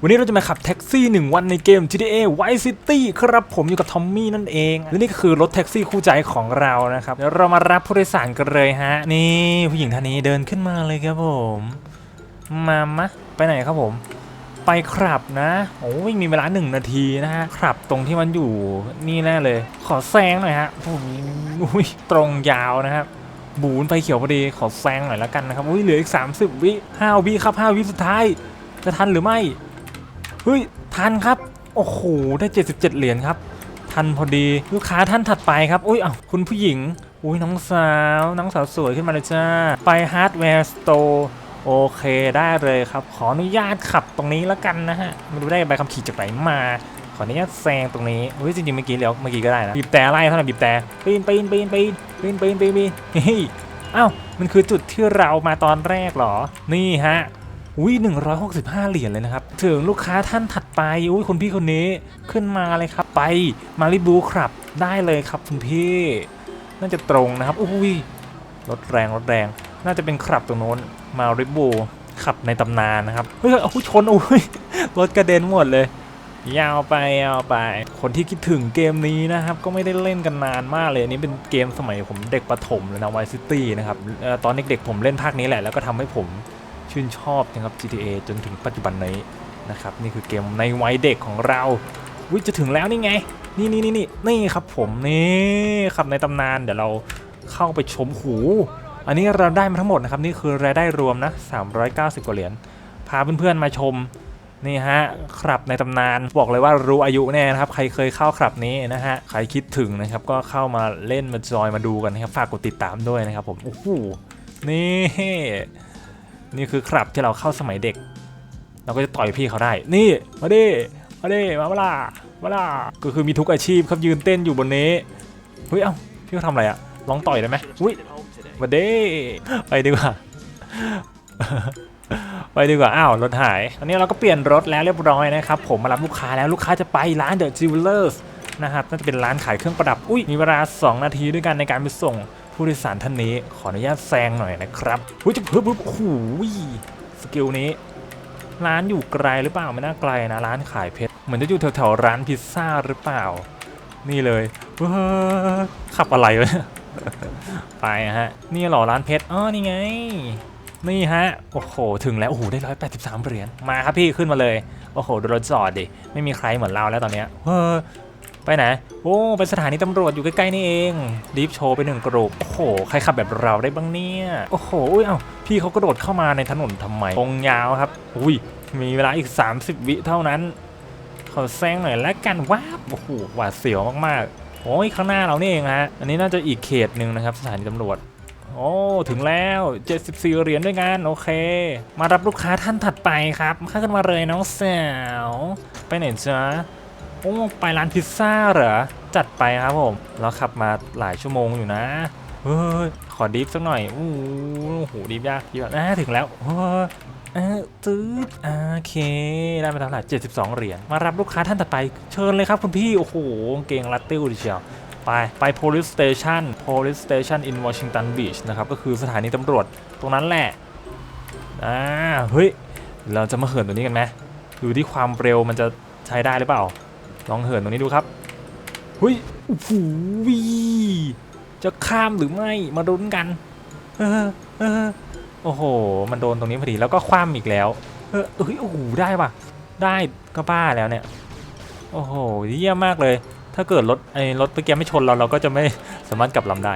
วันนี้เราจะมาขับแท็กซี่ 1 วันในเกม GTA Vice City ครับผมอยู่กับทอมมี่นั่นเอง และนี่ก็คือรถแท็กซี่คู่ใจของเรานะครับ เดี๋ยวเรามารับผู้โดยสารกันเลยฮะ นี่ผู้หญิงท่านนี้เดินขึ้นมาเลยครับผม มามะ ไปไหนครับผม ไปครับนะ โอ้ยมีเวลาหนึ่งนาทีนะฮะครับตรงที่มันอยู่นี่แน่เลย ขอแซงหน่อยฮะโอ้ยอุ้ยตรงยาวนะครับบูนไฟเขียวพอดีขอแซงหน่อยแล้วกันนะครับอุ้ยเหลืออีก 30 วิห้าวิครับห้าวิสุดท้าย จะทันหรือไม่ เฮ้ย ทันครับ โอ้โห ได้ 77 เหรียญครับ ทันพอดีลูกค้าท่านถัดไปครับ อุ้ยอ้าคุณผู้หญิง อุ้ยน้องสาว น้องสาวสวยขึ้นมาเลยจ้า ไปฮาร์ดแวร์สโตร์โอเคได้เลยครับ ขออนุญาตขับตรงนี้แล้วกันนะฮะ ไม่รู้ได้ใบขับขี่จากไหนมา ขออนุญาตแซงตรงนี้อุ้ยจริงๆเมื่อกี้เดี๋ยวเมื่อกี้ก็ได้นะบีบแต่ไล่เท่าไหร่บีบแต่ปีนปีนปีนปีนปีนปีนปีนเฮ้ยอ้าวมันคือจุดที่เรามาตอนแรกเหรอ นี่ฮะ อุ้ย165 เหรียญเลยนะครับ ถึงลูกค้าท่านถัดไป อุ้ยคุณพี่คนนี้ขึ้นมาเลยครับ ไปมาริบูครับ ได้เลยครับคุณพี่ น่าจะตรงนะครับอุ้ยรถแรงรถแรง น่าจะเป็นขับตรงโน้น มาริบูขับในตำนานนะครับ เฮ้ยโอ้ยชนอุ้ยรถกระเด็นหมดเลย ยาวไปยาวไป คนที่คิดถึงเกมนี้นะครับ ก็ไม่ได้เล่นกันนานมากเลย อันนี้เป็นเกมสมัยผมเด็กประถมเลยนะไวซิตี้นะครับเอ่อตอนเด็กๆผมเล่นภาคนี้แหละ แล้วก็ทำให้ผม ชื่นชอบนะครับ GTA จนถึงปัจจุบันนี้นะครับนี่คือเกมในวัยเด็กของเราวิจะถึงแล้วนี่ไง นี่นี่นี่นี่นี่ครับผมนี่ครับในตำนานเดี๋ยวเราเข้าไปชมหู อันนี้เราได้มาทั้งหมดนะครับ นี่คือรายได้รวมนะ 390 กว่าเหรียญพาเพื่อนๆมาชมนี่ฮะครับในตำนานบอกเลยว่ารู้อายุแน่นะครับ ใครเคยเข้าครับนี้นะฮะใครคิดถึงนะครับ ก็เข้ามาเล่นมาจอยมาดูกันนะครับ ฝากกดติดตามด้วยนะครับผมโอ้โหนี่ นี่คือครับที่เราเข้าสมัยเด็ก เราก็จะต่อยพี่เขาได้ นี่มาดิมาดิมาเวลามาลาก็คือมีทุกอาชีพครับยืนเต้นอยู่บนนี้เฮ้ยเอ้าพี่เขาทำอะไรอะลองต่อยได้ไหมอุ้ยมาดิไปดีกว่าไปดีกว่า อ้าว รถหาย อันนี้เราก็เปลี่ยนรถแล้วเรียบร้อยนะครับ ผมมารับลูกค้าแล้วลูกค้าจะไปร้าน The Jewelers นะครับน่าจะเป็นร้านขายเครื่องประดับ อุ้ยมีเวลา 2 นาทีด้วยกันในการไปส่ง ผู้โดยสารท่านนี้ขออนุญาตแซงหน่อยนะครับอุ้ยจะเพิ่มโอ้โหสกิลนี้ ร้านอยู่ไกลหรือเปล่าไม่น่าไกลนะร้านขายเพชรเหมือนจะอยู่แถวๆร้านพิซซ่าหรือเปล่า นี่เลยเว้อขับอะไรวะเนี่ยไปฮะ นี่หรอร้านเพชรอ๋อนี่ไง นี่ฮะ โอ้โห ถึงแล้ว โอ้โห ได้ร้อยแปดสิบสามเหรียญ มาครับพี่ขึ้นมาเลย โอ้โหดูรถจอดดิ ไม่มีใครเหมือนเราแล้วตอนเนี้ยเฮ้อ ไปไหน โอ้ไปสถานีตำรวจอยู่ใกล้ๆนี่เองรีบโชว์ไปหนึ่งกรุ๊ปโอ้โหใครขับแบบเราได้บ้างเนี่ย โอ้โหอุ้ยเอ้าพี่เขากระโดดเข้ามาในถนนทำไมตรงยาวครับ อุ้ยมีเวลาอีก 30 วิเท่านั้น ขอแซงหน่อยแล้วกันว้าโอ้โหหวาดเสียวมากๆโอ้ยข้างหน้าเรานี่เองฮะอันนี้น่าจะอีกเขตหนึ่งนะครับ สถานีตำรวจโอ้ถึงแล้ว 74 เหรียญด้วยกันโอเค มารับลูกค้าท่านถัดไปครับข้าขึ้นมาเลยน้องสาว ไปไหนจ๊ะ โอ้ไปร้านพิซซ่าเหรอ จัดไปครับผม เราขับมาหลายชั่วโมงอยู่นะ เฮ้ย ขอดิฟสักหน่อยอู้หูดิฟยากดิฟยากอ่าถึงแล้วเฮ้ยเออตืดโอเค ได้มาเท่าไหร่72 เหรียญ มารับลูกค้าท่านต่อไป เชิญเลยครับคุณพี่ โอ้โห เก่งรัดติ้วดิเชียว ไป ไป police station police station in Washington Beach นะครับ ก็คือสถานีตำรวจตรงนั้นแหละ อ่า เฮ้ย เราจะมาเหินตัวนี้กันไหมดูที่ความเร็วมันจะใช้ได้หรือเปล่า ลองเหินตรงนี้ดูครับเฮ้ยโอ้โหจะข้ามหรือไม่มาดุนกันเออเออโอ้โห มันโดนตรงนี้พอดีแล้วก็คว่ำอีกแล้ว เออเฮ้ยโอ้โหได้ป่ะได้ก็บ้าแล้วเนี่ย โอ้โหเยี่ยมมากเลย ถ้าเกิดรถไอ้รถเมื่อกี้ไม่ชนเราเราก็จะไม่สามารถกลับลำได้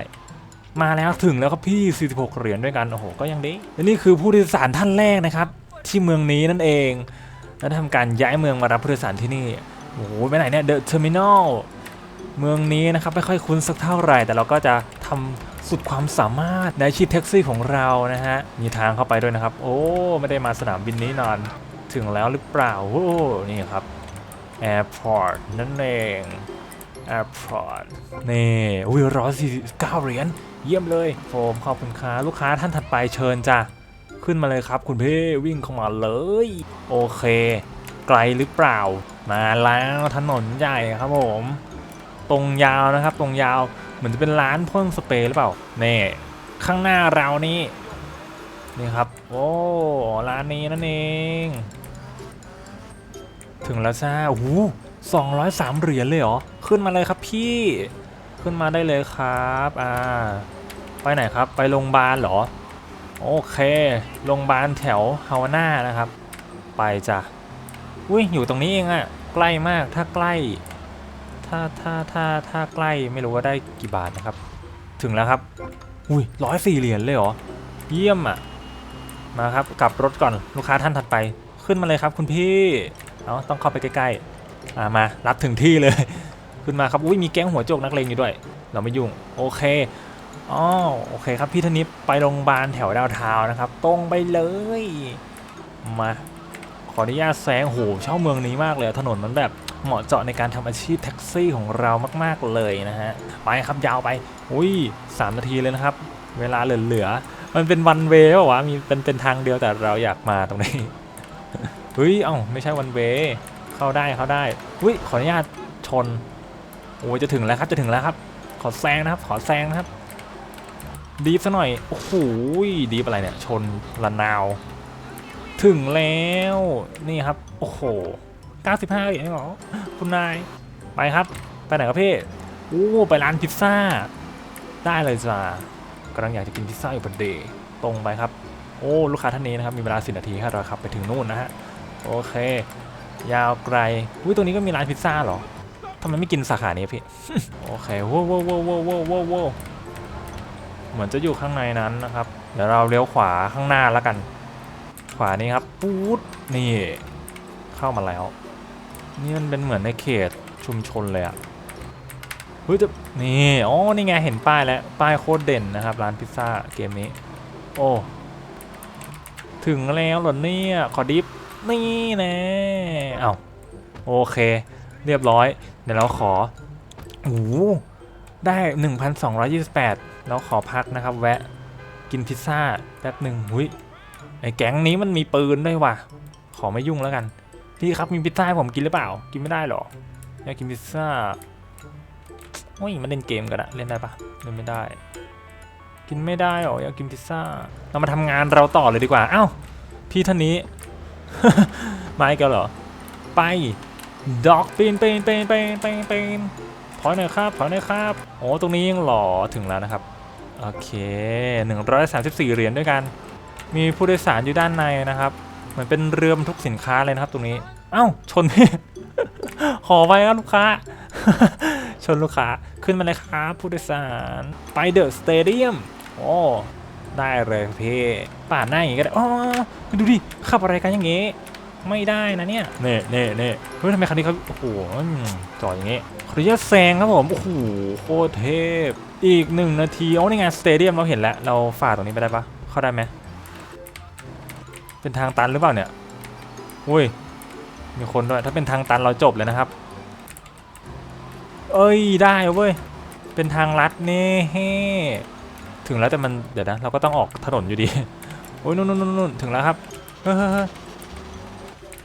มาแล้วถึงแล้วครับพี่ 46 เหรียญด้วยกัน โอ้โห ก็ยังดีและนี่คือผู้โดยสารท่านแรกนะครับ ที่เมืองนี้นั่นเอง แล้วทำการย้ายเมืองมารับผู้โดยสารที่นี่ โอ้โหไปไหนเนี่ยเดอะเทอร์มินอลเมืองนี้นะครับไม่ค่อยคุ้นสักเท่าไหร่ แต่เราก็จะทำสุดความสามารถในอาชีพแท็กซี่ของเรานะฮะมีทางเข้าไปด้วยนะครับ โอ้ไม่ได้มาสนามบินนี้นานถึงแล้วหรือเปล่าโอ้นี่ครับแอร์พอร์ตนั่นเองแอร์พอร์ตนี่อุ้ยร้อยสี่สิบเก้าเหรียญเยี่ยมเลยโฟมขอบคุณค้าลูกค้าท่านถัดไปเชิญจ้ะขึ้นมาเลยครับ คุณพี่วิ่งเข้ามาเลย โอเค ไกลหรือเปล่า มาแล้วถนนใหญ่ครับผม ตรงยาวนะครับ ตรงยาวเหมือนจะเป็นร้านพ่นสเปรย์หรือเปล่านี่ข้างหน้าเรานี่นี่ครับโอ้ร้านนี้นั่นเอง ถึงแล้วจ้าโอ้โหสองร้อยสามเหรียญเลยเหรอ ขึ้นมาเลยครับพี่ ขึ้นมาได้เลยครับอ่าไปไหนครับ ไปโรงพยาบาลเหรอ โอเคโรงพยาบาลแถวฮาวาน่านะครับ ไปจ้ะอุ้ยอยู่ตรงนี้เองอะ ใกล้มากถ้าใกล้ ถ้าถ้าถ้าถ้าใกล้ไม่รู้ว่าได้กี่บาทนะครับ ถึงแล้วครับ อุ้ยร้อยสี่เหรียญเลยเหรอ เยี่ยมอะมาครับกลับรถก่อนลูกค้าท่านถัดไปขึ้นมาเลยครับ คุณพี่เอาต้องเข้าไปใกล้ๆอ่ามารับถึงที่เลย ขึ้นมาครับอุ้ยมีแก๊งหัวโจกนักเลงอยู่ด้วย เราไม่ยุ่งโอเคอ๋อโอเคครับพี่ธนิปไปโรงพยาบาลแถวดาวเทาวนะครับ ตรงไปเลยมา ขออนุญาตแซงโหเช่าเมืองนี้มากเลย ถนนมันแบบเหมาะเจาะในการทำอาชีพแท็กซี่ของเรามากๆเลยนะฮะ ไปครับยาวไป อุ้ยสามนาทีเลยนะครับ เวลาเหลือๆมันเป็นวันเวย์ป่าวะมีเป็นเป็นทางเดียวแต่เราอยากมาตรงนี้เฮ้ยเอ้าไม่ใช่วันเวย์เข้าได้เข้าได้อุ้ยขออนุญาตชนโอ้ยจะถึงแล้วครับจะถึงแล้วครับ ขอแซงนะครับ ขอแซงนะครับดีฟซะหน่อย โอ้โหดีฟอะไรเนี่ย ชนละนาว ถึงแล้วนี่ครับ โอ้โห 95เหรียญเหรอคุณนาย ไปครับ ไปไหนครับพี่โอ้ไปร้านพิซซ่า ได้เลยจ้ากำลังอยากจะกินพิซซ่าอยู่พอดีตรงไปครับ โอ้ลูกค้าท่านนี้นะครับมีเวลา10นาทีให้เราขับไปถึงนู่นนะฮะโอเค ยาวไกลอุ้ยตรงนี้ก็มีร้านพิซซ่าเหรอทำไมไม่กินสาขานี้พี่โอเคว้าวว้าวว้าวว้าวว้าวว้าวเหมือนจะอยู่ข้างในนั้นนะครับ เดี๋ยวเราเลี้ยวขวาข้างหน้าแล้วกัน วานี้ครับปู๊ดนี่เข้ามาแล้ว นี่มันเป็นเหมือนในเขตชุมชนเลยอะเฮ้ยจะนี่อ๋อนี่ไงเห็นป้ายแล้วป้ายโคตรเด่นนะครับ ร้านพิซซ่าเกมนี้ โอ้ถึงแล้วเหรอเนี่ยขอดิฟนี่น่เอ้าโอเค เรียบร้อย เดี๋ยวเราขอโอ้โหได้ 1,228 แล้วขอพักนะครับ แวะกินพิซซ่าแป๊บหนึ่งหุย ไอ้แก๊งนี้มันมีปืนด้วยว่ะ ขอไม่ยุ่งแล้วกัน พี่ครับมีพิซซ่าให้ผมกินหรือเปล่า กินไม่ได้หรอ อยากกินพิซซ่า โอ้ย มันเล่นเกมกันอะเล่นได้ปะเล่นไม่ได้ กินไม่ได้หรอ อยากกินพิซซ่า เรามาทำงานเราต่อเลยดีกว่า เอ้า พี่ท่านนี้ มาอีกแล้วเหรอ ไปดอกปีนปีนปีนปีนปีนปีนถอยหน่อยครับถอยหน่อยครับ โอ้ ตรงนี้ยังหล่อถึงแล้วนะครับ โอเค 134 เหรียญด้วยกัน มีผู้โดยสารอยู่ด้านในนะครับ เหมือนเป็นเรือบรรทุกสินค้าเลยนะครับ ตรงนี้ เอ้า ชนพี่ ขอไปครับลูกค้า ชนลูกค้า ขึ้นมาเลยครับผู้โดยสาร ไปเดอะสเตเดียม โอ้ได้เลยพี่ป่าดหน้าอย่างงี้ก็ได้อ๋อดูดิ ขับอะไรกันอย่างงี้ ไม่ได้นะเนี่ย เน่เน่เน่เฮ้ยทำไมคันนี้เขาโอ้โหจอดอย่างงี้ขออนุญาตแซงครับผม โอ้โห โคตรเทพ อีกหนึ่งนาทีโอ้นี่ไงสเตเดียมเราเห็นแล้ว เราฝ่าตรงนี้ไปได้ปะเข้าได้ไหม เป็นทางตันหรือเปล่าเนี่ย อุ้ย มีคนด้วย ถ้าเป็นทางตันเราจบเลยนะครับ เอ้ย ได้เว้ย เป็นทางลัดนี่เฮ้ถึงแล้วแต่มัน เดี๋ยวนะ เราก็ต้องออกถนนอยู่ดี โอ้ยนู่นนู่นนู่นถึงแล้วครับ เฮ้ยเฮ้ยเฮ้ย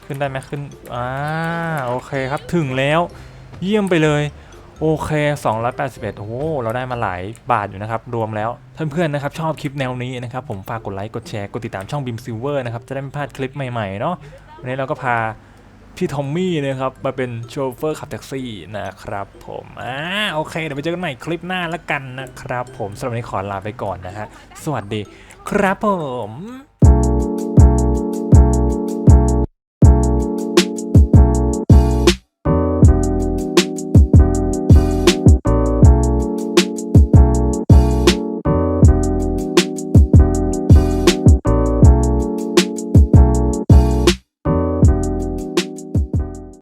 ขึ้นได้ไหมขึ้น อ่า โอเคครับ ถึงแล้ว เยี่ยมไปเลย โอเค 281 โอ้โห เราได้มาหลายบาทอยู่นะครับ รวมแล้ว เพื่อนๆนะครับ ชอบคลิปแนวนี้นะครับ ผมฝากกดไลค์ กดแชร์ กดติดตามช่องบิมซิลเวอร์นะครับ จะได้ไม่พลาดคลิปใหม่ๆเนาะ วันนี้เราก็พาพี่ทอมมี่นะครับ มาเป็นโชเฟอร์ขับแท็กซี่นะครับผม อ่า โอเค เดี๋ยวไปเจอกันใหม่คลิปหน้าละกันนะครับผมสำหรับวันนี้ขอลาไปก่อนนะฮะ สวัสดีครับผม